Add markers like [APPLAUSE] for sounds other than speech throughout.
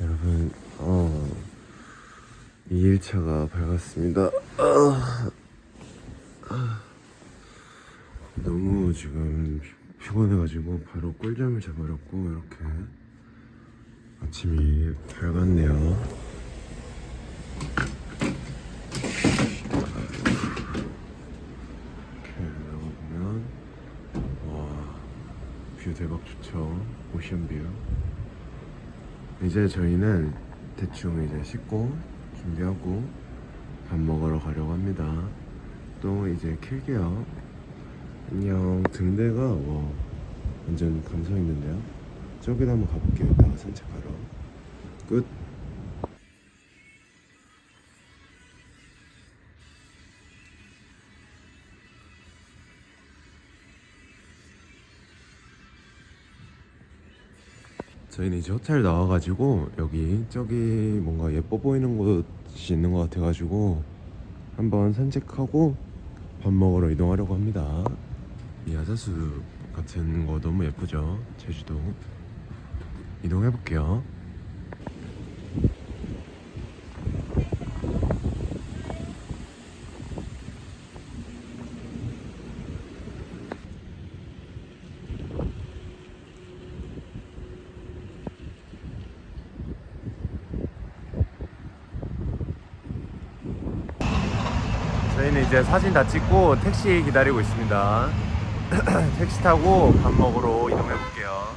여러분, 어, 2일차가 밝았습니다. 아, 아, 너무 지금 피- 피곤해가지고 바로 꿀잠을 자버렸고, 이렇게 아침이 밝았네요. 이렇게 나가보면, 와, 뷰 대박 좋죠. 오션 뷰. 이제 저희는 대충 이제 씻고 준비하고 밥 먹으러 가려고 합니다. 또 이제 킬게요. 안녕. 등대가 와 완전 감성 있는데요. 저기도 한번 가볼게요. 이따가 산책하러. 끝. 저희는 이제 호텔 나와가지고 여기 저기 뭔가 예뻐 보이는 곳이 있는 것 같아가지고 한번 산책하고 밥 먹으러 이동하려고 합니다. 이 야자수 같은 거 너무 예쁘죠? 제주도 이동해 볼게요. 저희는 이제 사진 다 찍고 택시 기다리고 있습니다. [CLEARS THROAT] 택시 타고 밥 먹으러 이동해 볼게요.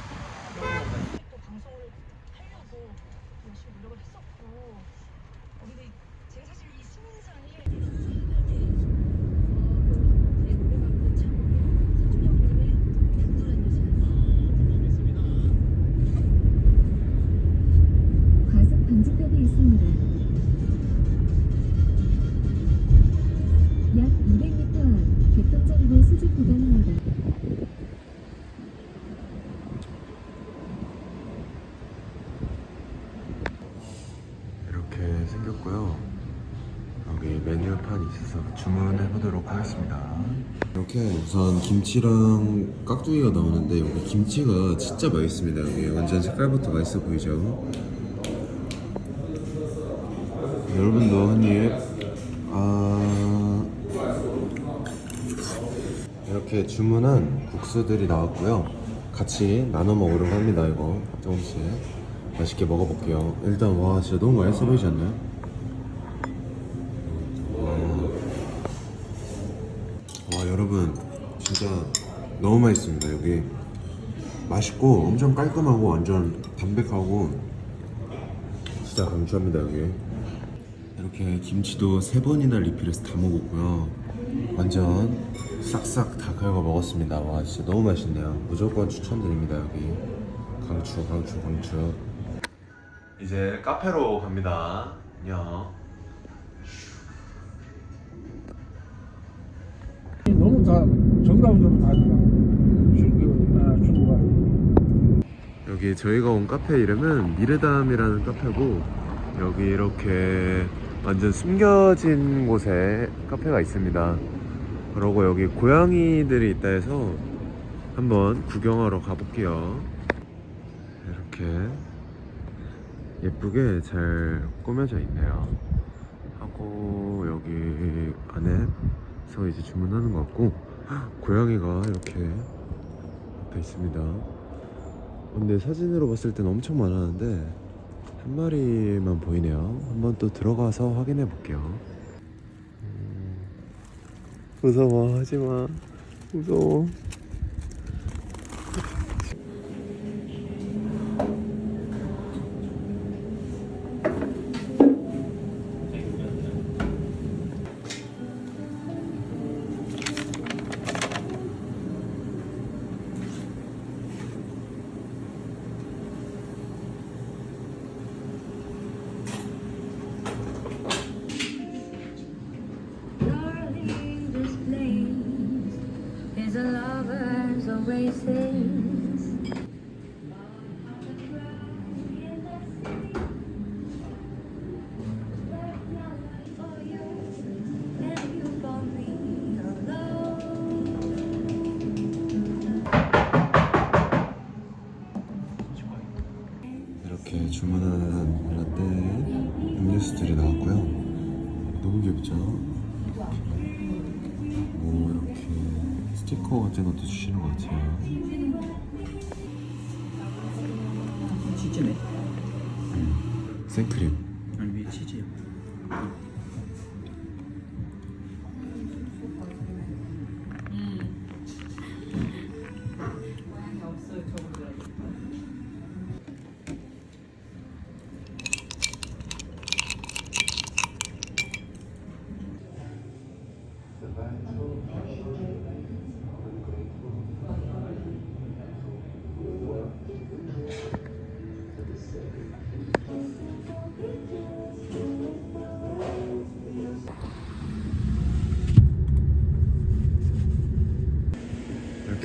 우선 김치랑 깍두기가 나오는데 여기 김치가 진짜 맛있습니다. 여기 완전 색깔부터 맛있어 보이죠? 여러분도 한 입. 아 이렇게 주문한 국수들이 나왔고요. 같이 나눠 먹으려고 합니다. 이거 조금씩 맛있게 먹어볼게요. 일단 와 진짜 너무 맛있어 보이지 않나요? 와, 와 여러분 진짜 너무 맛있습니다. 여기 맛있고 엄청 깔끔하고 완전 담백하고 진짜 강추합니다 여기. 이렇게 김치도 세 번이나 리필해서 다 먹었고요. 완전 싹싹 다 긁어 먹었습니다. 와 진짜 너무 맛있네요. 무조건 추천드립니다 여기. 강추 강추 강추. 이제 카페로 갑니다. 안녕. 너무 다 정답으로 다 중국 아 여기 저희가 온 카페 이름은 미르담이라는 카페고 여기 이렇게 완전 숨겨진 곳에 카페가 있습니다. 그러고 여기 고양이들이 있다 해서 한번 구경하러 가볼게요. 이렇게 예쁘게 잘 꾸며져 있네요. 하고 여기 안에서 이제 주문하는 것 같고 고양이가 이렇게 앞에 있습니다. 근데 사진으로 봤을 때는 엄청 많았는데 한 마리만 보이네요. 한번 또 들어가서 확인해 볼게요. 음, 무서워 하지 마. 무서워. 이렇게 주문한 라떼 음료수들이 나왔고요. 너무 귀엽죠? 뭐 이렇게 스티커 같은 것도 주시는 것 같아요. 치즈네. 생크림. 아니 위에 치즈요.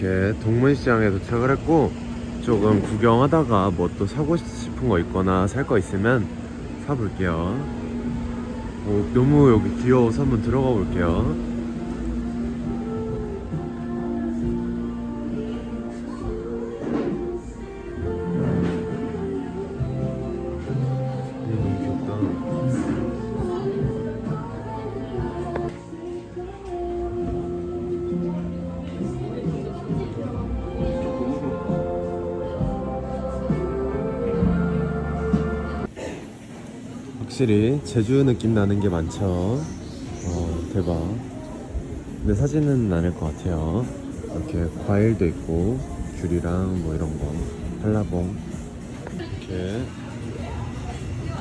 이렇게 동문시장에 도착을 했고 조금 구경하다가 뭐 또 사고 싶은 거 있거나 살 거 있으면 사볼게요. 어, 너무 여기 귀여워서 한번 들어가 볼게요. 확실히 제주 느낌 나는 게 많죠. 어, 대박. 근데 사진은 아닐 것 같아요. 이렇게 과일도 있고 귤이랑 뭐 이런 거, 한라봉 이렇게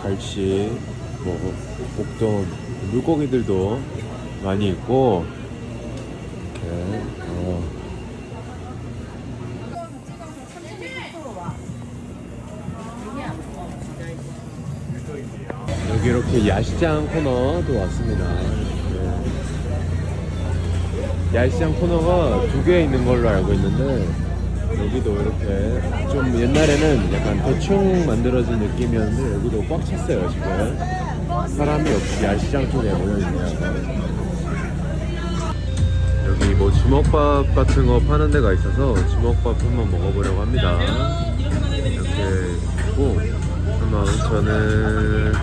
갈치, 뭐 목돈 물고기들도 많이 있고 이렇게 어, 야시장 코너도 왔습니다. 이렇게. 야시장 코너가 두 개 있는 걸로 알고 있는데 여기도 이렇게 좀 옛날에는 약간 대충 만들어진 느낌이었는데 여기도 꽉 찼어요 지금 사람이 없이 야시장 쪽에 모여있네요 여기 뭐 주먹밥 같은 거 파는 데가 있어서 주먹밥 한번 먹어보려고 합니다 이렇게 있고 한번 저는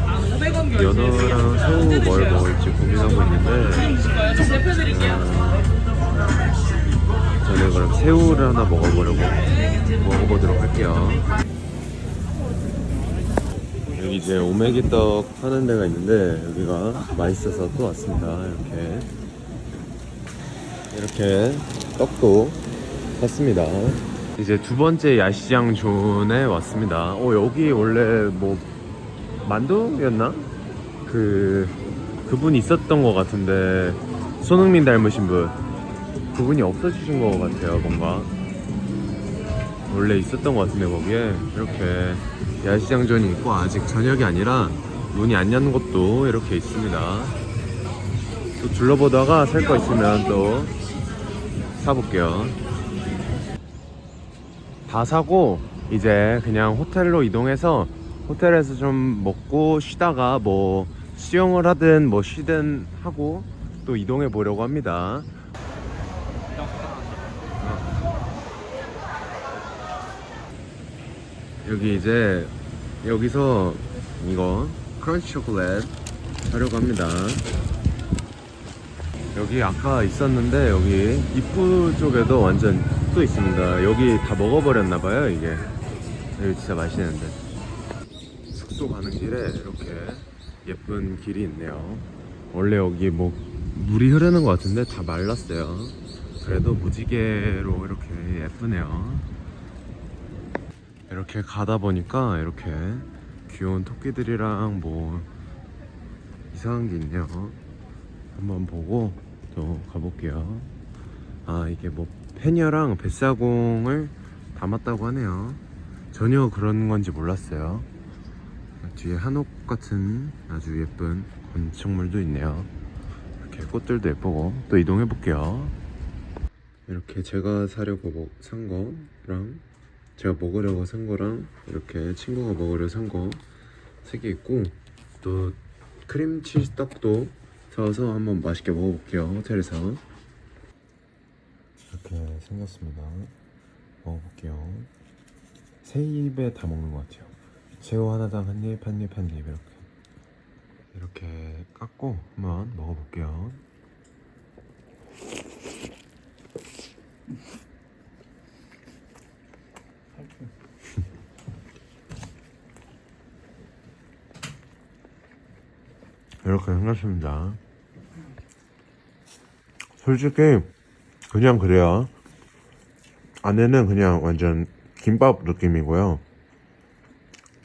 연어랑 새우 뭘 먹을지 고민하고 있는데. 저는 그럼 새우를 하나 먹어보려고 먹어보도록 할게요. 여기 이제 오메기 떡 파는 데가 있는데 여기가 맛있어서 또 왔습니다. 이렇게. 이렇게 떡도 샀습니다. 이제 두 번째 야시장 존에 왔습니다. 어 여기 원래 뭐 만두였나? 그 그분 있었던 것 같은데 손흥민 닮으신 분. 그분이 없어지신 것 같아요 뭔가. 원래 있었던 것 같은데 거기에. 이렇게 야시장전이 있고 아직 저녁이 아니라 문이 안연 곳도 이렇게 있습니다. 또 둘러보다가 살 거 있으면 또 사볼게요. 다 사고 이제 그냥 호텔로 이동해서 호텔에서 좀 먹고 쉬다가 뭐 수영을 하든 뭐 쉬든 하고 또 이동해 보려고 합니다. 여기 이제 여기서 이거 크런치 초콜릿 사려고 합니다. 여기 아까 있었는데 여기 입구 쪽에도 완전 또 있습니다. 여기 다 먹어버렸나봐요 이게. 여기 진짜 맛있는데. 숙소 가는 길에 이렇게 예쁜 길이 있네요. 원래 여기 뭐 물이 흐르는 것 같은데 다 말랐어요. 그래도 무지개로 이렇게 예쁘네요. 이렇게 가다 보니까 이렇게 귀여운 토끼들이랑 뭐 이상한 게 있네요. 한번 보고 또 가볼게요. 아 이게 뭐 페녀랑 뱃사공을 담았다고 하네요. 전혀 그런 건지 몰랐어요. 뒤에 한옥 같은 아주 예쁜 건축물도 있네요. 이렇게 꽃들도 예쁘고 또 이동해 볼게요. 이렇게 제가 사려고 산 거랑 제가 먹으려고 산 거랑 이렇게 친구가 먹으려고 산거 세 개 있고 또 크림치즈 떡도 사와서 한번 맛있게 먹어볼게요 호텔에서 이렇게 생겼습니다 먹어볼게요 세 입에 다 먹는 것 같아요 새우 하나당 한입 한입 한입 이렇게. 이렇게 깎고 한번 먹어볼게요. [LAUGHS] 이렇게 생겼습니다. 솔직히 그냥 그래요. 안에는 그냥 완전 김밥 느낌이고요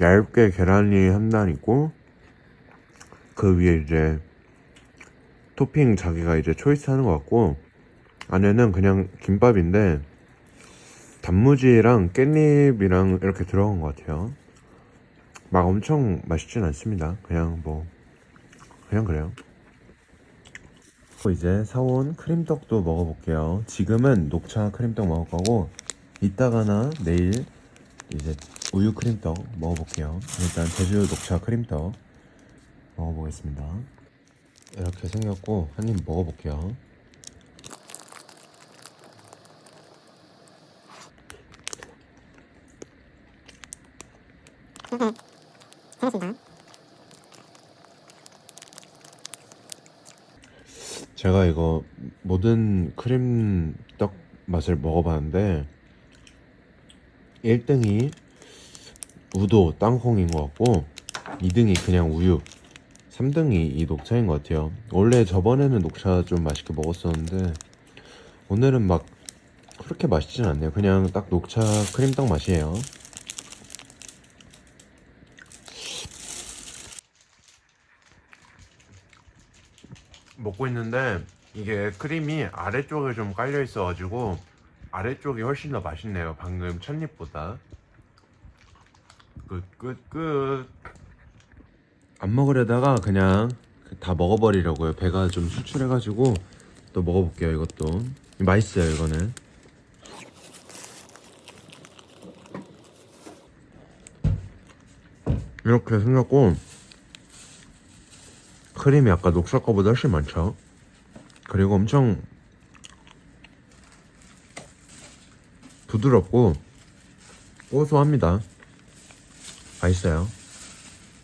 얇게 계란이 한 단 있고 그 위에 이제 토핑 자기가 이제 초이스 하는 것 같고 안에는 그냥 김밥인데 단무지랑 깻잎이랑 이렇게 들어간 것 같아요. 막 엄청 맛있진 않습니다. 그냥 뭐 그냥 그래요. 이제 사온 크림떡도 먹어볼게요. 지금은 녹차 크림떡 먹을 거고 이따가나 내일 이제 우유 크림떡 먹어볼게요. 일단 제주 녹차 크림떡 먹어보겠습니다. 이렇게 생겼고 한 입 먹어볼게요. [LAUGHS] 제가 이거 모든 크림떡 맛을 먹어봤는데 1등이 우도 땅콩인 것 같고 2등이 그냥 우유 3등이 이 녹차인 것 같아요 원래 저번에는 녹차 좀 맛있게 먹었었는데 오늘은 막 그렇게 맛있진 않네요 그냥 딱 녹차 크림떡 맛이에요 먹고 있는데 이게 크림이 아래쪽에 좀 깔려 있어가지고 아래쪽이 훨씬 더 맛있네요. 방금 첫입보다. 끝, 끝, 끝. 안 먹으려다가 그냥 다 먹어버리려고요. 배가 좀 수출해가지고 또 먹어볼게요. 이것도 맛있어요. 이거는. 이렇게 생겼고 크림이 아까 녹차 거보다 훨씬 많죠. 그리고 엄청 부드럽고 고소합니다. 맛있어요.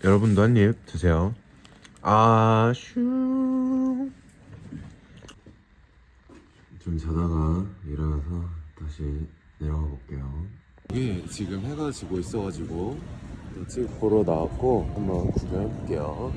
여러분도 한 입 드세요. 아슈. 좀 자다가 일어나서 다시 내려가 볼게요. 여기 지금 해가 지고 있어가지고 집 보러 나왔고 한번 구경해 볼게요.